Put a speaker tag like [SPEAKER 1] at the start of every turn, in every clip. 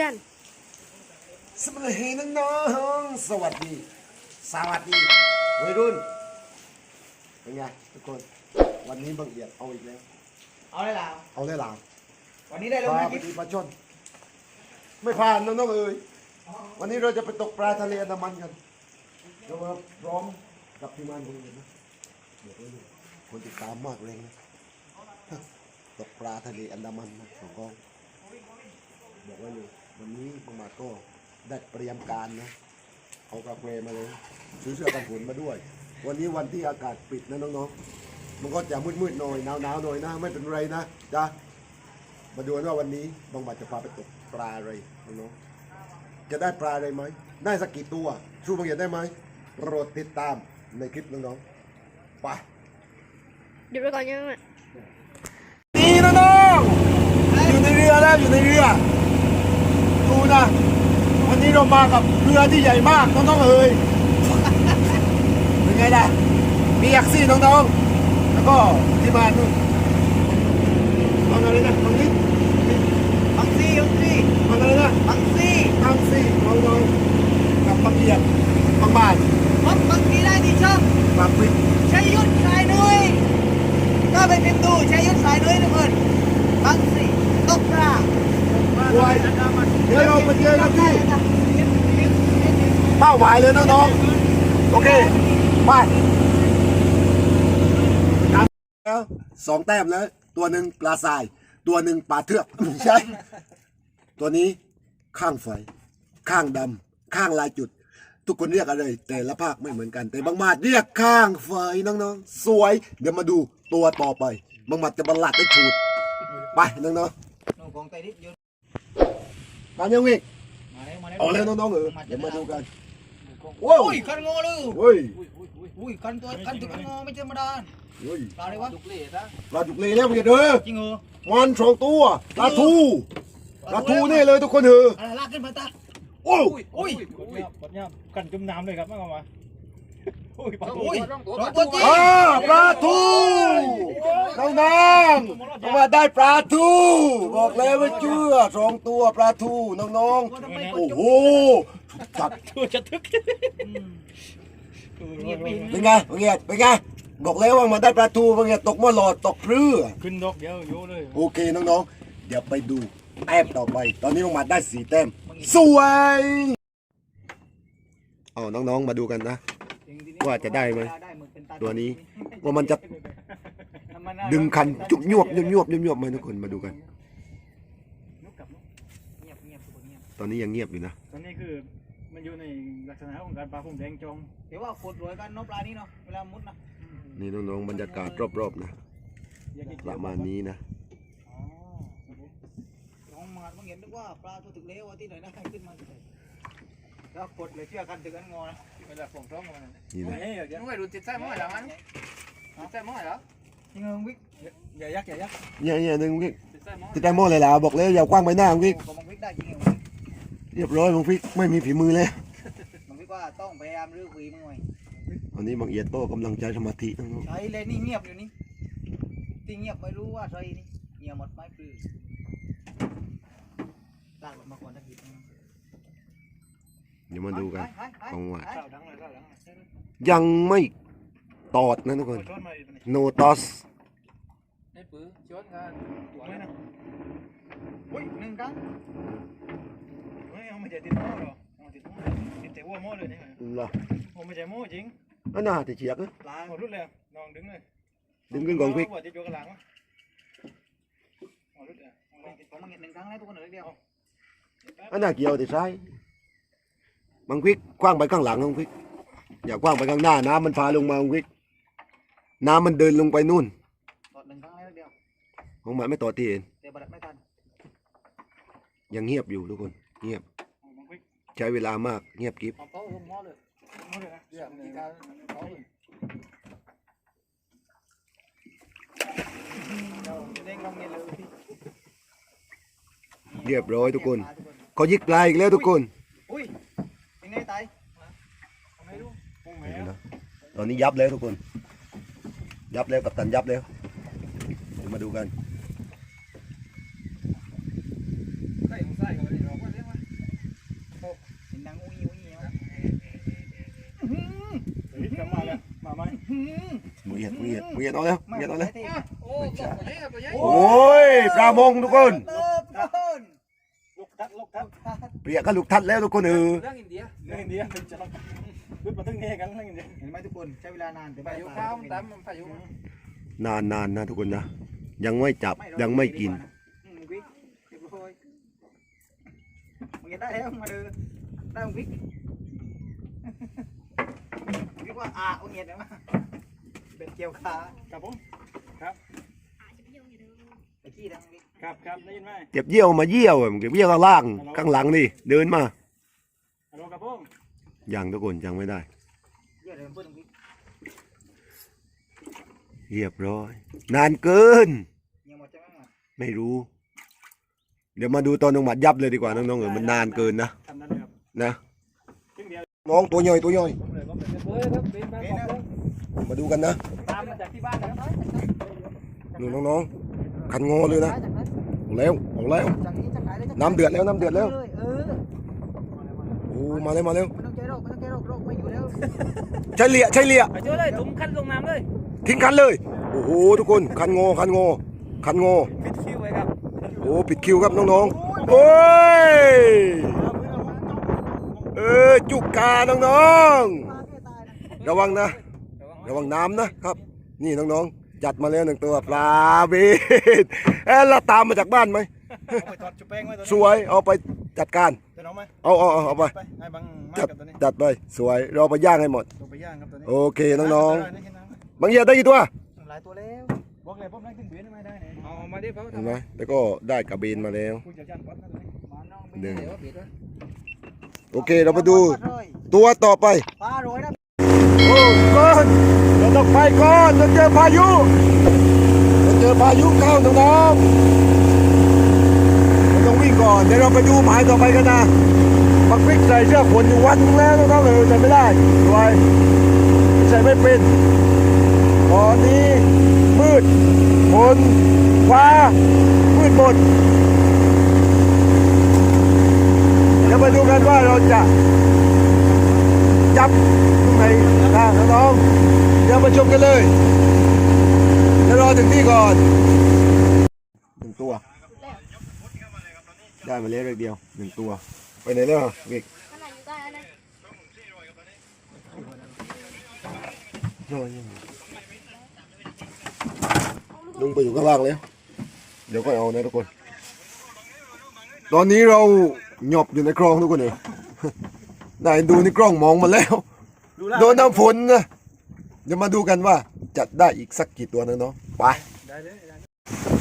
[SPEAKER 1] พื่อน
[SPEAKER 2] สวัสดีน้องๆสวัสดี สวัสดีวัยรุ่น เป็นไงทุกคน วันนี้บังเอียดเอาอีกแล้ว
[SPEAKER 3] เอาเลยล่ะ
[SPEAKER 2] เอาได้หลาม
[SPEAKER 3] วันนี้ได้ลง
[SPEAKER 2] ปลา
[SPEAKER 3] มา
[SPEAKER 2] ป
[SPEAKER 3] กิน
[SPEAKER 2] ฏิปลาชนไม่ผ่านน้องๆเอ้ยวันนี้เราจะไปตกปลาทะเลอันดามันกันเรามาพร้อมกับทีมงานของเรานะเดี๋ยวไว้ดูคนติดตามมากเลยนะตกปลาทะเลอันดามันนะของกองบอกไว้เลย วันนี้ประมาทก็ได้เตรียมการนะเอากาแฟมาเลยซื้อเสื้อกันฝนมาด้วย วันนี้วันที่อากาศปิดนะน้องๆ มันก็จะมืดๆหน่อยหนาวๆหน่อยนะไม่เป็นไรนะจ้ะมาดูกันว่าวันนี้บางบัดจะพาไปตกปลาอะไรน้องๆจะได้ปลาอะไรไหมได้สักกี่ตัวชูบางอย่างได้ไหมโปรดติดตามในคลิปน้องๆไป
[SPEAKER 1] หยุดไปก่อนยังไง
[SPEAKER 2] นี่น้องๆอยู่ในเรือแล้วอยู่ในเรือดู นะวันนี้เรามากับเรือที่ใหญ่มากน้องๆเอ๋ยเป็นไงล่ะมีแท็กซี่น้องๆแล้วก็ที่บ้านนู่นฟังอะไรนะฟังนิด
[SPEAKER 3] บังซี่บังซี่
[SPEAKER 2] ฟังอะไรนะ
[SPEAKER 3] บังซี่
[SPEAKER 2] แท็กซี่น้องๆกับปังเอียดปังบ้าน
[SPEAKER 3] พบบังซี่ได้ที่ช่อง
[SPEAKER 2] ปากปิด
[SPEAKER 3] ชัยยุทธสายนุ้ยก็ไปพิมพ์ดูชัยยุทธสายนุ้ยทุกคนบังซี่ตกปลา
[SPEAKER 2] ไว้ เดี๋ยวเราไปเจอกันที่เป้าหมายเลยน้องๆ โอเค ไปแล้วสองแต้มแล้ว ตัวหนึ่งปลาทราย ตัวหนึ่งปลาเทือกไม่ใช่ ตัวนี้ข้างไฟ ข้างดำ ข้างลายจุด ทุกคนเรียกอะไร แต่ละภาคไม่เหมือนกัน แต่บางมาดเรียกข้างไฟน้องๆ สวย เดี๋ยวมาดูตัวต่อไป บางมาดจะบรรลัดได้ชูด ไปน้อง
[SPEAKER 3] หนูของไตริษยุทธ
[SPEAKER 2] ๆ มายังวิ่ง
[SPEAKER 3] มาแล้วมาแล้ว
[SPEAKER 2] เอาเลยน้องๆเออเดี๋ยวมาดูกัน
[SPEAKER 3] โอ้ยคันงอเลย
[SPEAKER 2] เฮ้ย
[SPEAKER 3] อุ้ยคันตัวคันตัวคันงอไม่ธรรมดา
[SPEAKER 2] เฮ้ย
[SPEAKER 3] ปลาอะไรวะ
[SPEAKER 2] ปลาดุกเลแล้วเพื่อนเด้อ
[SPEAKER 3] จริงเหรอ
[SPEAKER 2] มันสองตัวปลาทูปลาทูนี่เลยทุกคนเถอะ
[SPEAKER 3] อะไรลากขึ้นมาตา
[SPEAKER 2] โอ้
[SPEAKER 3] อุ้ย
[SPEAKER 4] บดเนี่ยบดเนี่ยกันจุ่มน้ำเลยครับมากกว่าอุ้ยปลาทู
[SPEAKER 3] อุ้ยสองตัวจริง
[SPEAKER 2] อ่าปลาทูน้องน้ำต้องมาได้ปลาทูบอกแล้วว่าเชื่อสองตัวปลาทูน้องๆโอ้โหจัด
[SPEAKER 4] ทูจะทึก
[SPEAKER 3] เงียบไป
[SPEAKER 2] เป็นไงเป็นไงเป็นไงบอกแล้วว่ามาได้ปลาทูเป็นไงตกหม้อหลอดตกเรือ
[SPEAKER 4] ขึ้นดอกเดียวโยเลย
[SPEAKER 2] โอเคน้องๆ เดี๋ยวไปดูแต้มต่อไป ตอนนี้ลงมาได้สี่แต้มสวยเอาน้องๆมาดูกันนะ ว่าจะได้ไหมตัวนี้ว่ามันจะดึงคันจุบยวบยวบยวบยวบไหมทุกคนมาดูกัน
[SPEAKER 3] เงียบเงียบทุกคนเงียบ
[SPEAKER 2] ตอนนี้ยังเงียบอยู่นะ
[SPEAKER 4] ตอนนี้คือมันอยู่ในลักษณะของการปลาพุ่มแดงจง
[SPEAKER 3] เดี๋ยวว่าขดรวยกันน้องปลานี่เนาะเวลามุดนะ
[SPEAKER 2] นี่น้องๆบรรยากาศรอบๆนะประมาณนี้นะ
[SPEAKER 3] อ๋อน้องมาต้องเห็นด้วยว่าปลาตัวถึกเลวที่ไหนนะขึ้นมาแล้วกดเลยเชื่อกันถึงกันงอนะ
[SPEAKER 4] เวลาผมร้องมัน
[SPEAKER 2] นี่นะ
[SPEAKER 4] ยังไม่รู้ติดใส่หม้อเหรอมันติดใส่หม้อเหรอ
[SPEAKER 3] จริงเหรอวิก
[SPEAKER 4] อย่ายักอย่ายัก
[SPEAKER 2] เนี่ยเนี่ยหนึ่งวิก
[SPEAKER 4] ติดใส่หม้อ
[SPEAKER 2] ติดแตงโมเลยล่ะบอกเลยอย่ากว้างไปหน้าวิก
[SPEAKER 3] ผมมังวิกได้จริงเหรอ
[SPEAKER 2] เรียบร้อยมังวิกไม่มีฝีมือเลย
[SPEAKER 3] มังวิกว่าต้องพยายามรื้อคุยมือ
[SPEAKER 2] ตอนนี้บางเอียดโต้กำลังใจสมาธิน้อง
[SPEAKER 3] ใช้เลยนี่เงียบอยู่นี่ที่เงียบไม่รู้ว่าใช่นี่เงียบหมดไม้ปลื้อลากมาก่อนนะพี่
[SPEAKER 2] ๆ เดี๋ยวมาดูกันของหวาน
[SPEAKER 4] ข้าวดังเลยข้าวดัง
[SPEAKER 2] ยังไม่ตอดนะทุกคน
[SPEAKER 4] ช้อนมาดิ
[SPEAKER 2] โนตอส
[SPEAKER 4] ได้ปื้อช้อนกันตัวไม่นะ
[SPEAKER 3] อุ้ยหนึ่งครั้ง
[SPEAKER 4] ไม่เอาไม่ใช่ติดหม้อหรอติดหม้อติดแต่หัวหม้อเลยนี่
[SPEAKER 2] เหรอ
[SPEAKER 4] ผมไม่ใช่หม้อจริง
[SPEAKER 2] อันน่าจะเฉียกนะ
[SPEAKER 3] ปลา
[SPEAKER 4] หมดรุ่นเลยน้องดึงเลย
[SPEAKER 2] ดึงขึ้นก่อนวิก
[SPEAKER 4] หัวติดอยู่กระหลังหมดรุ่นเลย
[SPEAKER 3] ผมมังเห็นหนึ่งครั้งแล้วทุกคนเหลือเดียว
[SPEAKER 2] อันน่าเกี่ยวแต่ซ้าย บางควิกกว้างไปข้างหลังบางควิกอย่ากว้างไปข้างหน้าน้ำมันพาลงมาบางควิกน้ำมันเดินลงไปนู่น
[SPEAKER 3] ตอดหนึ่งครั้งแล้วเดียว
[SPEAKER 2] ของมันไม่ต่อที่เอง
[SPEAKER 3] แต่บัดไม่ทัน
[SPEAKER 2] ยังเงียบอยู่ทุกคนเงียบ
[SPEAKER 4] มันควิก
[SPEAKER 2] ใช้เวลามากเงียบกริบ
[SPEAKER 3] เอาเป้าลงหม้อเลย
[SPEAKER 4] หม้อเลยนะเดี๋ยวมีการเขาเลยเราเด้งลงเงี้ยเลย
[SPEAKER 2] เรียบร้อยทุกคนเขายิกปลายอีกแล้วทุกคน
[SPEAKER 3] อ
[SPEAKER 2] นนี้ยับแล้วทุกคน ยับแล้วกับตันยับแล้วเดี๋ยวมาดูกัน
[SPEAKER 4] ใส่ของใส่ก่อนเลยเราก็เรียว่า
[SPEAKER 1] โอ้
[SPEAKER 3] เป็นดังอุ้ยอุ้ยเนาะ
[SPEAKER 4] จะมาแล้วมาไหมมือ
[SPEAKER 2] เหยียดมือเหยียดมือเหยียดเอาแล้วมือเหยียดเอาแล้ว
[SPEAKER 4] โอ้
[SPEAKER 2] ยปลามงทุกคน
[SPEAKER 3] เปี
[SPEAKER 2] ยกก็ลูกทัดแล้วทุกคนเออ
[SPEAKER 4] เรื่องอินเดียเรื่องอินเดีย รุดมาถึงนี่กันเรื่องอินเดีย
[SPEAKER 3] เห็นไหมทุกคนใช้เวลานานแต่
[SPEAKER 4] พายุข้าวตามพายุ
[SPEAKER 2] นานนานนะทุกคนนะ ยังไม่จับยังไม่กิน
[SPEAKER 3] อืมวิกเรียบร้อยมึงจะได้แล้วมาเด้อได้มึงวิกวิกว่าอะเอาเงียดนะมาเป็นเกี่ยวขา
[SPEAKER 4] ครับผม
[SPEAKER 3] ตะกี้ดังวิก
[SPEAKER 4] ครับครับได้ยินไหม
[SPEAKER 2] เก็บเยี่ยวมาเยี่ยวอะมันเก็บเยี่ยวข้างล่างข้างหลังนี่เดินมา
[SPEAKER 4] ฮัลโหลครับผม
[SPEAKER 2] ยังทุกคนยังไม่ได้
[SPEAKER 3] เยอะเลยพูดดังวิก
[SPEAKER 2] เรียบร้อย นานเกิน
[SPEAKER 3] ไม่
[SPEAKER 2] รู้ เดี๋ยวมาดูตอนน้องหมัดยับเลยดีกว่าน้องๆเออมันนานเกินนะ
[SPEAKER 4] นะ
[SPEAKER 2] น้องตัวย่อยตัวย่อย
[SPEAKER 4] มเลยผมเลยเฮ้ยครับเป็นมา
[SPEAKER 2] ดูกันนะ
[SPEAKER 4] ตามมาจากที่บ้านนะครับ
[SPEAKER 2] ดูน้องๆคันงอเลยนะ
[SPEAKER 3] จาก
[SPEAKER 2] เอาแล้วเอาแล้ว
[SPEAKER 3] จากนี้จากไหนเลยจาก
[SPEAKER 2] น้ำเดือดแล้วน้ำเดือดแล้วโอ้มาแล้วมาแล้ว
[SPEAKER 3] ใช่
[SPEAKER 2] เลี่ยใช่เลี่ย
[SPEAKER 4] ไปเจอเลยถุงคันลงน้ำเลย
[SPEAKER 2] ทิ้งคันเลย โอ้โหทุกคนคันงอคันงอคันงอ
[SPEAKER 4] ปิดคิวไว้ครับ
[SPEAKER 2] โอ้ปิดคิวครับน้องๆโอ้ยเออจุกกาน้อง
[SPEAKER 3] มาแค่ตายนะ
[SPEAKER 2] ๆระวังนะ ระวังน้ำนะครับ นี่น้องๆจัดมาแล้วหนึ่งตัวปลาบีดเอ๊ะเราตามมาจากบ้านไหม
[SPEAKER 4] ไปถอดจุ๊บแป้งไว้ตัว
[SPEAKER 2] สวยเอาไปจัดการ
[SPEAKER 4] จะน้องไหม
[SPEAKER 2] เอาเอาเอาเอาไป
[SPEAKER 4] ไปให้บังมา
[SPEAKER 2] จัด
[SPEAKER 4] กับตัวนี้
[SPEAKER 2] จัดไปสวยเราไปย่างให้หมด
[SPEAKER 4] ลงไปย่างครับตัวนี้
[SPEAKER 2] โอเคน้องๆบางเยียได้กี่ตัว
[SPEAKER 3] หลายตัวแล้ว
[SPEAKER 4] บอกเลยผมนั่งขึ้นเบียนไม่ได้เนี่ยเอามาดิเขา
[SPEAKER 2] เห็นไหมแล้วก็ได้กระเบนมาแล้ว
[SPEAKER 4] ผู้เชี่ยวชาญปัดนะตัวนี้มาน้อง
[SPEAKER 2] หนึ่ง
[SPEAKER 4] เดี๋ยวปิดไว้
[SPEAKER 2] โอเคเราไปดูตัวต่อไป
[SPEAKER 3] ปลาโรยนะ
[SPEAKER 2] โอ้ก่อนเราต้องไปก่อนเราเจอพายุเราเจอพายุเข้าน้องๆเราต้องวิ่ง ก่อนเดี๋ยวเราไปดูหมายต่อไปกันนะปักพิกใส่เสื้อขนอยู่วันแล้วน้องๆเออใส่ไม่ได้ด้วยใส่ไม่เป็นตอนนี้มืดฝนฟ้ามืดหมดเดี๋ยวมาดูกันว่าเราจะจับตรงไหนนะน้องเดี๋ยวมาชมกันเลยเดี๋ยวรอถึงที่ก่อนหนึ่งตัว ได้มาแล้วเล็กเดียวหนึ่งตัว ไปไหนแล้วอะเด็ก
[SPEAKER 1] ขนาดอยู่ใต้แล้วนะ
[SPEAKER 2] ลุงไปอยู่ข้างล่างแล้ว เดี๋ยวก็เอานะทุกคน ตอนนี้เราหยบอยู่ในกรองทุกคนเลยได้ดูในกล้องมองมาแล้ว โดนน้ำฝนนะ เดี๋ยวมาดูกันว่าจะได้อีกสักกี่ตัวนะเนาะไป
[SPEAKER 4] ได้เลยได้เลย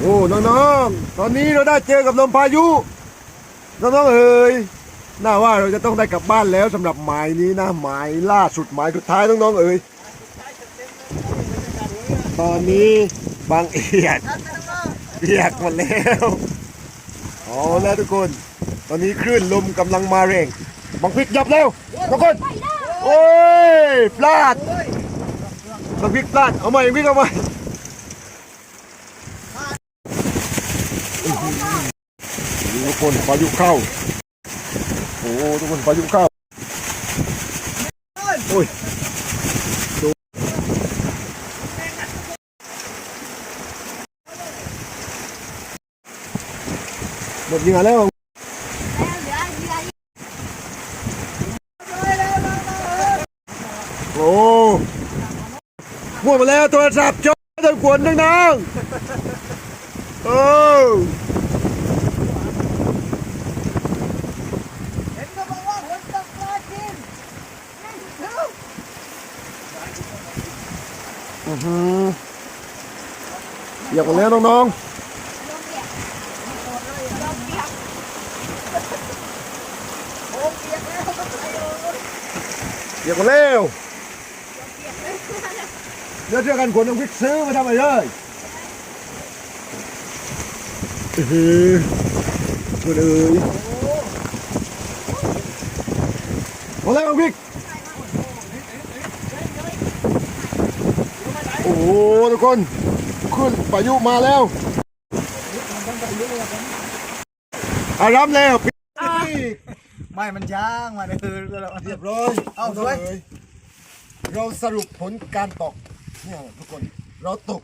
[SPEAKER 2] โอ้น้องๆ ตอนนี้เราได้เจอกับลมพายุ น้องๆเอ๋ยน่าว่าเราจะต้องได้กลับบ้านแล้วสำหรับหมายนี้นะหมายล่าสุดหมายสุดท้ายน้องๆเอ๋ยตอนนี้บางเอียดเปียกหมดแล้วเอาแล้วทุกคน ตอนนี้คลื่นลมกำลังมาแรงบางพริกยับแล้วทุกคนโอ้ยพลาดบางพริกพลาดเอาใหม่พริกเอาใหม่ ทุ กคนพายุเข้า โอ้ทุกคนพายุเข้า โอ้ยดูหมดยิงอะแล้ว
[SPEAKER 1] เหลือ
[SPEAKER 2] โอ้หมดมาแล้วโทรศัพท์จอตะกวนดังๆโอ้
[SPEAKER 3] เห็นก็บอกว่าฝนตกปลากิน
[SPEAKER 2] อื้อหือ อยกหมดแล้วน้องๆเดี๋ยวกันเร็วเดี๋ยวเจอกันขนน้ำพริกซื้อมาทำอะไรเลยเออมาเลยหมดแล้วน้ำพริกโอ้ทุกคน ขึ้นพายุมาแล้วอารับแล้วปิด
[SPEAKER 3] ไม่มันย่างมาเด้อแล้ว
[SPEAKER 2] เรียบร้อย
[SPEAKER 3] เอาสวย
[SPEAKER 2] เราสรุปผลการตกเนี่ยทุกคนเราตก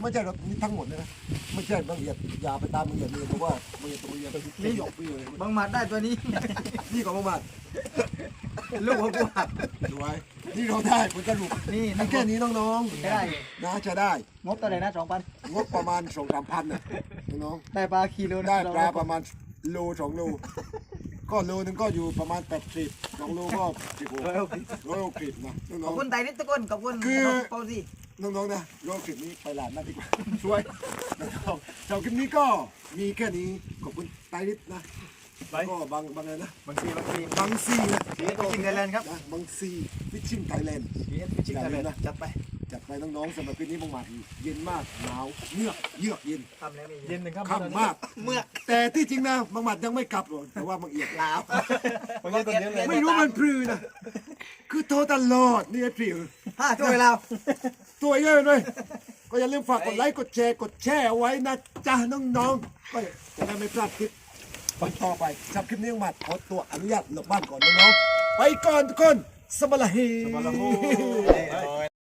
[SPEAKER 2] ไม่ใช่เรานี่ทั้งหมดเลยนะไม่ใช่บางเอียดอย่าไปตามบางเอียดเลยเพราะว่าบางเอียดตัวบางเอียดนี่หยอกพี่เลย
[SPEAKER 3] บางหมัดได้ตัวนี้
[SPEAKER 2] นี่ของบางหมัด
[SPEAKER 3] ลูกของกูหัก
[SPEAKER 2] ดูไว้นี่เราได้ผลสรุป
[SPEAKER 3] นี่
[SPEAKER 2] นี่แค่นี้น้อง
[SPEAKER 3] ใช้ได้
[SPEAKER 2] ๆนะจะได้
[SPEAKER 3] งบตัวไหนนะสองพัน
[SPEAKER 2] งบประมาณสองสามพันนะน้อง
[SPEAKER 3] ได้ปลาคีโล
[SPEAKER 2] ๆได้ปลาประมาณโลสองโลก็โลนึงก็อยู่ประมาณแปดสิบสองโลก็สิบหก
[SPEAKER 3] ร้อยหกสิบ
[SPEAKER 2] ร้อยหกสิบนะ
[SPEAKER 3] ข
[SPEAKER 2] น้
[SPEAKER 3] อ
[SPEAKER 2] อบง
[SPEAKER 3] คุณไต่นิดทุกคนขอบคุณ
[SPEAKER 2] คือ
[SPEAKER 3] น้องเปาซี่
[SPEAKER 2] ๆน้องๆนะร้อยหกสิบนี้ไปหลานนั่นดีกว่าช่วยนะครับสำหรับคลิปนี้ก็มีแค่นี้ขอบคุณไตรนิดนะ
[SPEAKER 4] ไป
[SPEAKER 2] ก็บางบางอะไรนะ
[SPEAKER 3] บางทีบางที
[SPEAKER 2] บางซีนะ
[SPEAKER 3] เสียตัวจริงไทยแลนด์ครับ
[SPEAKER 2] นะบางซีฟิชชิ่งไทยแลนด์
[SPEAKER 3] เสียตัวจริงไทยแลนด์จัดไป
[SPEAKER 2] จัดไปน้องๆสำหรับคลิปนี้บังหมัดเย็นมากหนาวเยือกเยือกเย็น
[SPEAKER 3] ทำแล้วไม่
[SPEAKER 4] เย็นหนึ่งครับ
[SPEAKER 2] ค่ำมาก
[SPEAKER 3] เมื่อก
[SPEAKER 2] แต่ที่จริงนะบังหมัดยังไม่กลับหรอกแต่ว่าบังเอียดลาว
[SPEAKER 4] บางทีตอนเย็นเลย
[SPEAKER 2] ไม่รู้มันพลือนะคือโทรตลอดนี่ไอ้พลือ
[SPEAKER 3] ห้าถ้วยเรา
[SPEAKER 2] ตัวเยอะเลยก็อย่าลืมฝากกดไลค์กดแชร์กดแชร์เอาไว้นะจ๊ะน้องๆก็จะได้ไม่พลาดคลิป ไปต่อไปจับคลิปนี้บังมัดขอตัวอนุญาตหลบบ้านก่อนน้องๆไปก่อนทุกคนสบาย
[SPEAKER 4] มาละโห
[SPEAKER 3] โอ้ย